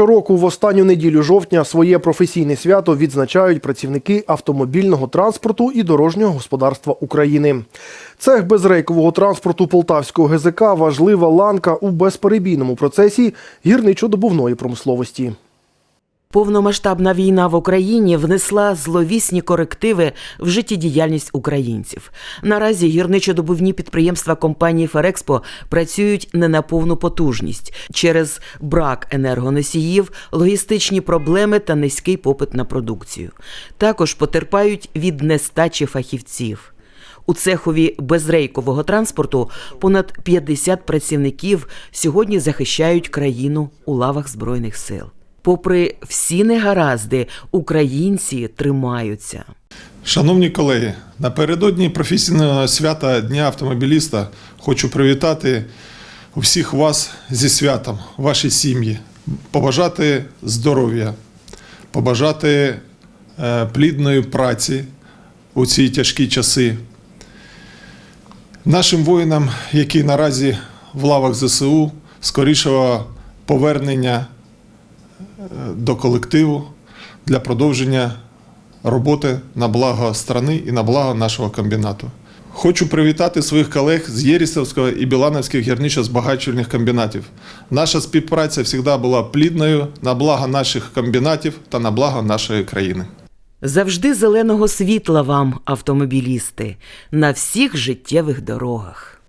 Щороку в останню неділю жовтня своє професійне свято відзначають працівники автомобільного транспорту і дорожнього господарства України. Цех безрейкового транспорту Полтавського ГЗК важлива ланка у безперебійному процесі гірничо-добувної промисловості. Повномасштабна війна в Україні внесла зловісні корективи в життєдіяльність українців. Наразі гірничодобувні підприємства компанії Ферекспо працюють не на повну потужність через брак енергоносіїв, логістичні проблеми та низький попит на продукцію. Також потерпають від нестачі фахівців. У цехові безрейкового транспорту понад 50 працівників сьогодні захищають країну у лавах Збройних сил. Попри всі негаразди, українці тримаються. Шановні колеги, напередодні професійного свята Дня автомобіліста хочу привітати усіх вас зі святом, ваші сім'ї, побажати здоров'я, побажати е, плідної праці у ці тяжкі часи. Нашим воїнам, які наразі в лавах ЗСУ, скорішого повернення до колективу для продовження роботи на благо страни і на благо нашого комбінату. Хочу привітати своїх колег з Єрісовського і Білановських гірничо-збагачувальних комбінатів. Наша співпраця завжди була плідною на благо наших комбінатів та на благо нашої країни. Завжди зеленого світла вам, автомобілісти, на всіх життєвих дорогах.